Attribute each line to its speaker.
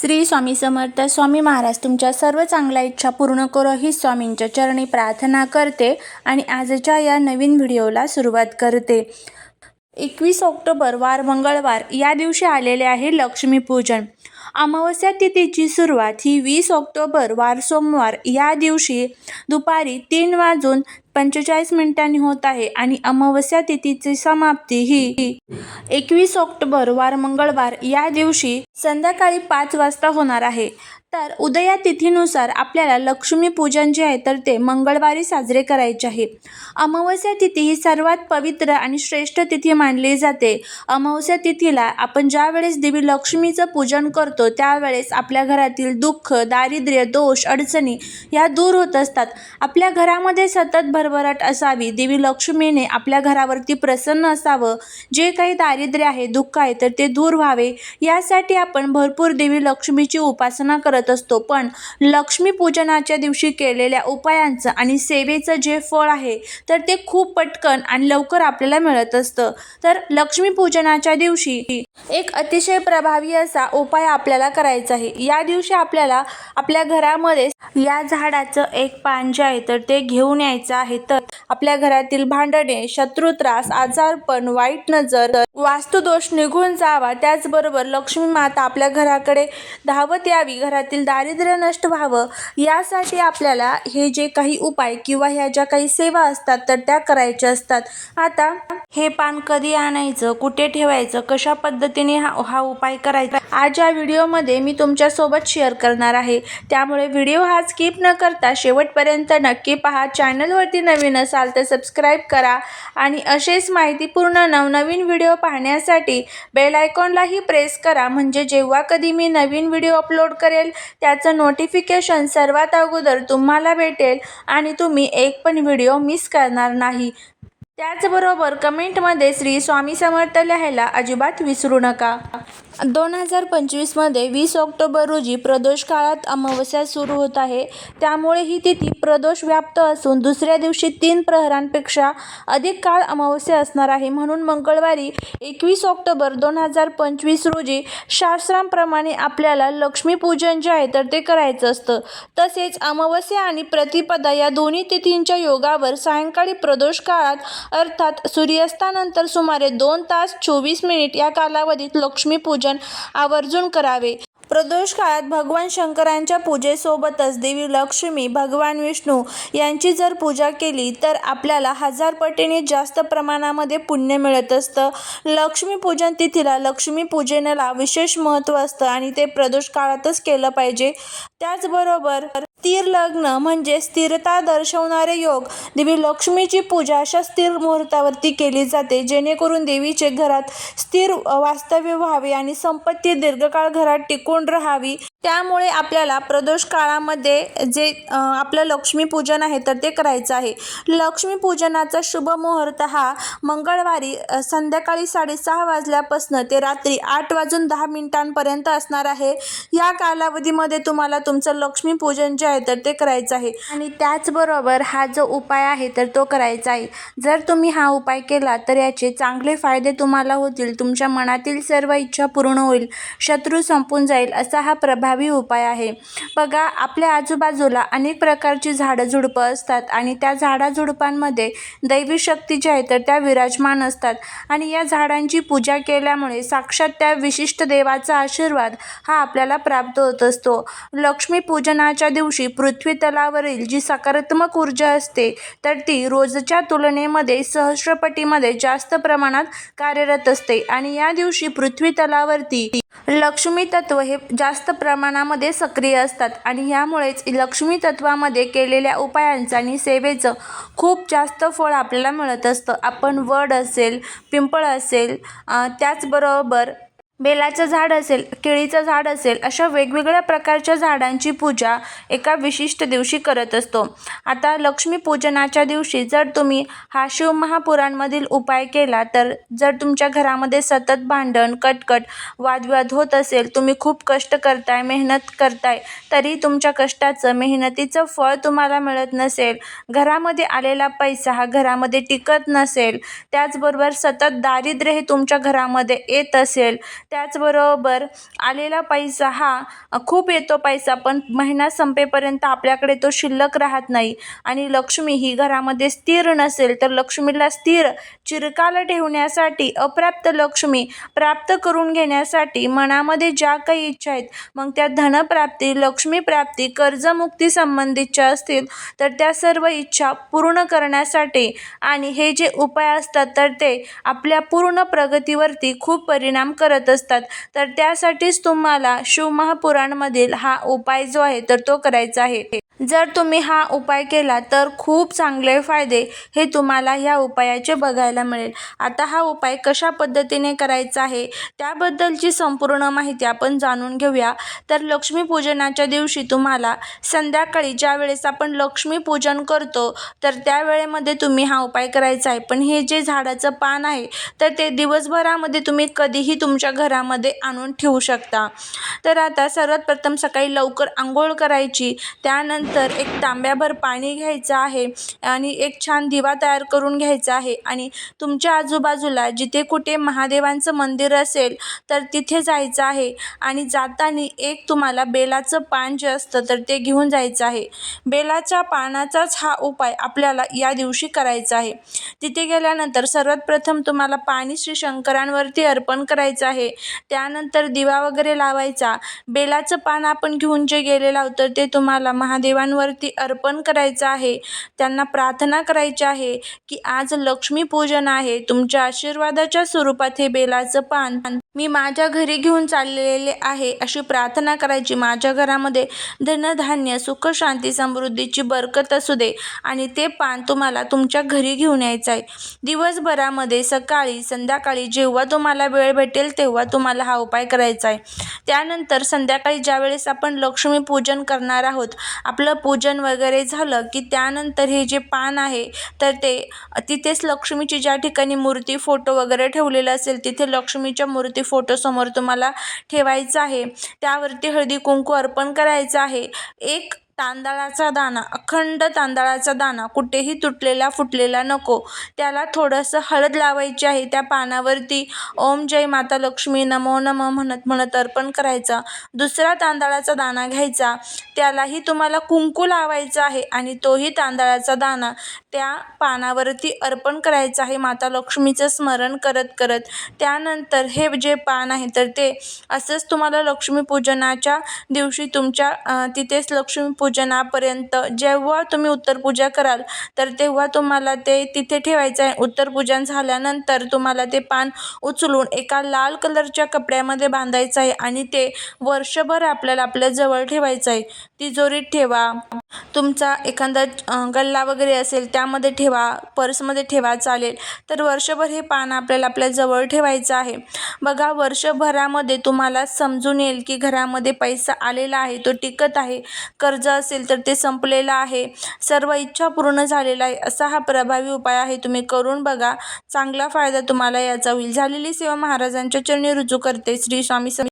Speaker 1: श्री स्वामी समर्थ स्वामी महाराज तुमच्या सर्व चांगल्या इच्छा पूर्ण करो ही स्वामींच्या चरणी प्रार्थना करते आणि आजच्या या नवीन व्हिडिओला सुरुवात करते. एकवीस ऑक्टोबर वार मंगळवार या दिवशी आलेले आहे लक्ष्मीपूजन अमावस्या तिथीची सुरुवात ही वीस ऑक्टोबर वार सोमवार या दिवशी दुपारी तीन वाजून पंचेचाळीस मिनिटांनी होत आहे आणि अमावस्या तिथीची समाप्ती ही एकवीस ऑक्टोबर वार मंगळवार या दिवशी संध्याकाळी पाच वाजता होणार आहे. तर उदया तिथीनुसार आपल्याला लक्ष्मीपूजन जे आहे तर ते मंगळवारी साजरे करायचे आहे. अमावस्या तिथी ही सर्वात पवित्र आणि श्रेष्ठ तिथी मानली जाते. अमावस्या तिथीला आपण ज्या वेळेस देवी लक्ष्मीचं पूजन करतो त्यावेळेस आपल्या घरातील दुःख दारिद्र्य दोष अडचणी या दूर होत असतात. आपल्या घरामध्ये सतत भरभराट असावी देवी लक्ष्मीने आपल्या घरावरती प्रसन्न असावं. जे काही दारिद्र्य आहे दुःख आहे तर ते दूर व्हावे. यासाठी आपण भरपूर देवी लक्ष्मीची उपासना करत असतो. पण लक्ष्मी पूजनाच्या दिवशी केलेल्या उपायांचं आणि सेवेचं जे फळ आहे तर ते खूप पटकन आणि लवकर आपल्याला मिळत असतं. तर लक्ष्मी पूजनाच्या दिवशी एक अतिशय प्रभावी असा उपाय आपल्याला करायचा आहे. या दिवशी आपल्याला आपल्या घरामध्ये या झाडाचं एक पान जे आहे तर ते घेऊन यायचं आहे. तर आपल्या घरातील भांडणे शत्रू त्रास आजारपण वाईट नजर वास्तुदोष निघून जावा. त्याचबरोबर लक्ष्मी माता आपल्या घराकडे धावत यावी. घरातील दारिद्र्य नष्ट व्हावं यासाठी आपल्याला हे जे काही उपाय किंवा ह्या ज्या काही सेवा असतात तर त्या करायच्या असतात. आता हे पान कधी आणायचं कुठे ठेवायचं कशा पद्धतीने हा हा उपाय करायचा आज या व्हिडिओमध्ये मी तुमच्यासोबत शेअर करणार आहे. त्यामुळे व्हिडिओ हा स्किप न करता शेवटपर्यंत नक्की पहा. चॅनलवरती नवीन असाल तर सबस्क्राईब करा आणि असेच माहितीपूर्ण नवनवीन व्हिडिओ पाहण्यासाठी बेल आयकॉनलाही प्रेस करा. म्हणजे जेव्हा कधी मी नवीन व्हिडिओ अपलोड करेल त्याचं नोटिफिकेशन सर्वात अगोदर तुम्हाला भेटेल आणि तुम्ही एक पण व्हिडिओ मिस करणार नाही. त्याचबरोबर कमेंटमध्ये श्री स्वामी समर्थ लिहायला अजिबात विसरू नका. दोन हजार पंचवीसमध्ये वीस ऑक्टोबर रोजी प्रदोष काळात अमावस्या सुरू होत आहे. त्यामुळे ही तिथी प्रदोष व्याप्त असून दुसऱ्या दिवशी तीन प्रहरांपेक्षा अधिक काळ अमावस्या असणार आहे. म्हणून मंगळवारी एकवीस ऑक्टोबर दोन हजार पंचवीस रोजी शास्त्रांप्रमाणे आपल्याला लक्ष्मीपूजन जे आहे तर ते करायचं असतं. तसेच अमावस्या आणि प्रतिपदा या दोन्ही तिथींच्या योगावर सायंकाळी प्रदोष काळात अर्थात सूर्यास्तानंतर सुमारे दोन तास चोवीस मिनिट या कालावधीत लक्ष्मीपूजन आवर्जून करावे. प्रदोष काळात भगवान शंकरांच्या पूजेसोबतच देवी लक्ष्मी भगवान विष्णू यांची जर पूजा केली तर आपल्याला हजार पटीने जास्त प्रमाणामध्ये पुण्य मिळत असतं. लक्ष्मीपूजन तिथीला लक्ष्मीपूजनाला विशेष महत्त्व असतं आणि ते प्रदोष काळातच केलं पाहिजे. त्याचबरोबर स्थिर लग्न म्हणजे स्थिरता दर्शवणारे योग. देवी लक्ष्मीची पूजा अशा स्थिर मुहूर्तावरती केली जाते जेणेकरून देवीचे घरात स्थिर वास्तव्य व्हावे आणि संपत्ती दीर्घकाळ घरात टिकून राहावी. त्यामुळे आपल्याला प्रदोष काळामध्ये जे आपलं लक्ष्मीपूजन आहे तर ते करायचं आहे. लक्ष्मीपूजनाचा शुभ मुहूर्त हा मंगळवारी संध्याकाळी साडेसहा वाजल्यापासून ते रात्री आठ वाजून दहा मिनिटांपर्यंत असणार आहे. या कालावधीमध्ये तुम्हाला तुमचं लक्ष्मीपूजन जे आहे तर ते करायचं आहे. आणि त्याचबरोबर हा जो उपाय आहे तर तो करायचा आहे. जर तुम्ही हा उपाय केला तर याचे चांगले फायदे तुम्हाला होतील. तुमच्या मनातील सर्व इच्छा पूर्ण होईल. शत्रू संपून जाईल असा हा प्रभाव उपाय आहे. बघा आपल्या आजूबाजूला अनेक प्रकारची झाडं झुडपं असतात आणि त्या झाडाझुडपांमध्ये दैवी शक्ती जी आहे तर त्या विराजमान असतात. आणि या झाडांची पूजा केल्यामुळे साक्षात त्या विशिष्ट देवाचा आशीर्वाद हा आपल्याला प्राप्त होत असतो. लक्ष्मीपूजनाच्या दिवशी पृथ्वी तलावरील जी सकारात्मक ऊर्जा असते तर ती रोजच्या तुलनेमध्ये सहस्रपटीमध्ये जास्त प्रमाणात कार्यरत असते. आणि या दिवशी पृथ्वी तलावरती लक्ष्मी तत्व हे जास्त प्रमाणामध्ये सक्रिय असतात आणि यामुळेच लक्ष्मी तत्वामध्ये केलेल्या उपायांचं आणि सेवेचं खूप जास्त फळ आपल्याला मिळत असतं. आपण वड असेल पिंपळ असेल त्याचबरोबर बेलाचं झाड असेल केळीचं झाड असेल अशा वेगवेगळ्या प्रकारच्या झाडांची पूजा एका विशिष्ट दिवशी करत असतो. आता लक्ष्मीपूजनाच्या दिवशी जर तुम्ही हा शिवमहापुराणमधील उपाय केला तर जर तुमच्या घरामध्ये सतत भांडण कटकट वादविवाद होत असेल तुम्ही खूप कष्ट करताय मेहनत करताय तरी तुमच्या कष्टाचं मेहनतीचं फळ तुम्हाला मिळत नसेल. घरामध्ये आलेला पैसा हा घरामध्ये टिकत नसेल. त्याचबरोबर सतत दारिद्र्य हे तुमच्या घरामध्ये येत असेल. त्याचबरोबर आलेला पैसा हा खूप येतो पैसा पण महिना संपेपर्यंत आपल्याकडे तो शिल्लक राहत नाही. आणि लक्ष्मी ही घरामध्ये स्थिर नसेल तर लक्ष्मीला स्थिर चिरकाल ठेवण्यासाठी अप्राप्त लक्ष्मी प्राप्त करून घेण्यासाठी मनामध्ये ज्या काही इच्छा आहेत मग त्या धनप्राप्ती लक्ष्मीप्राप्ती कर्जमुक्ती संबंधितच्या असतील तर त्या सर्व इच्छा पूर्ण करण्यासाठी आणि हे जे उपाय असतात तर ते आपल्या पूर्ण प्रगतीवरती खूप परिणाम करत असतात तर त्यासाठीच तुम्हाला शिवमहापुराणमधील हा उपाय जो आहे तर तो करायचा आहे. जर तुम्ही हा उपाय केला तर खूप चांगले फायदे हे तुम्हाला ह्या उपायाचे बघायला मिळेल. आता हा उपाय कशा पद्धतीने करायचा आहे त्याबद्दलची संपूर्ण माहिती आपण जाणून घेऊया. तर लक्ष्मीपूजनाच्या दिवशी तुम्हाला संध्याकाळी ज्या वेळेस आपण लक्ष्मीपूजन करतो तर त्यावेळेमध्ये तुम्ही हा उपाय करायचा आहे. पण हे जे झाडाचं पान आहे तर ते दिवसभरामध्ये तुम्ही कधीही तुमच्या घरामध्ये आणून ठेवू शकता. तर आता सर्वात प्रथम सकाळी लवकर आंघोळ करायची त्यानंतर एक तांब्याभर पाणी घ्यायचं आहे आणि एक छान दिवा तयार करून घ्यायचा आहे. आणि तुमच्या आजूबाजूला जिथे कुठे महादेवांचं मंदिर असेल तर तिथे जायचं आहे. आणि जाताना एक तुम्हाला बेलाचं पान जे असतं तर ते घेऊन जायचं आहे. बेलाच्या पानाचाच हा उपाय आपल्याला या दिवशी करायचा आहे. तिथे गेल्यानंतर सर्वात प्रथम तुम्हाला पाणी श्री शंकरांवरती अर्पण करायचं आहे. त्यानंतर दिवा वगैरे लावायचा. बेलाचं पान आपण घेऊन जे गेलेलं आहोत तर ते तुम्हाला देवांवरती अर्पण करायचं आहे. त्यांना प्रार्थना करायची आहे की आज लक्ष्मीपूजन आहे. तुमच्या आशीर्वादाच्या स्वरूपात हे बेलाचं पान मी माझ्या घरी घेऊन चाललेले आहे अशी प्रार्थना करायची. माझ्या घरामध्ये धनधान्य सुख शांती समृद्धीची बरकत असू दे आणि ते पान तुम्हाला तुमच्या घरी घेऊन यायचं आहे. दिवसभरामध्ये सकाळी संध्याकाळी जेव्हा तुम्हाला वेळ भेटेल तेव्हा तुम्हाला हा उपाय करायचा आहे. त्यानंतर संध्याकाळी ज्यावेळेस आपण लक्ष्मीपूजन करणार आहोत आपलं पूजन वगैरे झालं की त्यानंतर हे जे पान आहे तर ते तिथेच लक्ष्मीची ज्या ठिकाणी मूर्ती फोटो वगैरे ठेवलेलं असेल तिथे लक्ष्मीच्या मूर्ती फोटो समोर तुम्हाला ठेवायचा आहे. त्यावरती हळदी कुंकू अर्पण करायचं आहे. एक तांदळाचा दाणा अखंड तांदळाचा दाणा कुठेही तुटलेला फुटलेला नको. त्याला थोडंसं हळद लावायची आहे. त्या पानावरती ओम जय माता लक्ष्मी नमो नम म्हणत म्हणत अर्पण करायचा. दुसरा तांदळाचा दाणा घ्यायचा. त्यालाही तुम्हाला कुंकू लावायचं आहे आणि तोही तांदळाचा दाणा त्या पानावरती अर्पण करायचं आहे. माता लक्ष्मीचं स्मरण करत करत. त्यानंतर हे जे पान आहे तर ते असंच तुम्हाला लक्ष्मीपूजनाच्या दिवशी तुमच्या तिथेच तिथेच पूजनापर्यंत जेव्हा तुम्ही उत्तरपूजा कराल तर तेव्हा तुम्हाला ते तिथे ठेवायचं आहे. उत्तरपूजन झाल्यानंतर तुम्हाला ते पान उचलून एका लाल कलरच्या कपड्यामध्ये बांधायचं आहे आणि ते वर्षभर आपल्याला आपल्या जवळ ठेवायचं आहे. तिजोरीत ठेवा. तुमचा एखादा गल्ला वगैरे असेल त्यामध्ये ठेवा पर्समध्ये ठेवा चालेल. तर वर्षभर हे पान आपल्याला आपल्या जवळ ठेवायचं आहे. बघा वर्षभरामध्ये तुम्हाला समजून येईल की घरामध्ये पैसा आलेला आहे तो टिकत आहे कर्ज असेल तर ते संपलेलं आहे सर्व इच्छा पूर्ण झालेला आहे असा हा प्रभावी उपाय आहे. तुम्ही करून बघा चांगला फायदा तुम्हाला याचा होईल. झालेली सेवा महाराजांच्या चरणी रुजू करते. श्री स्वामी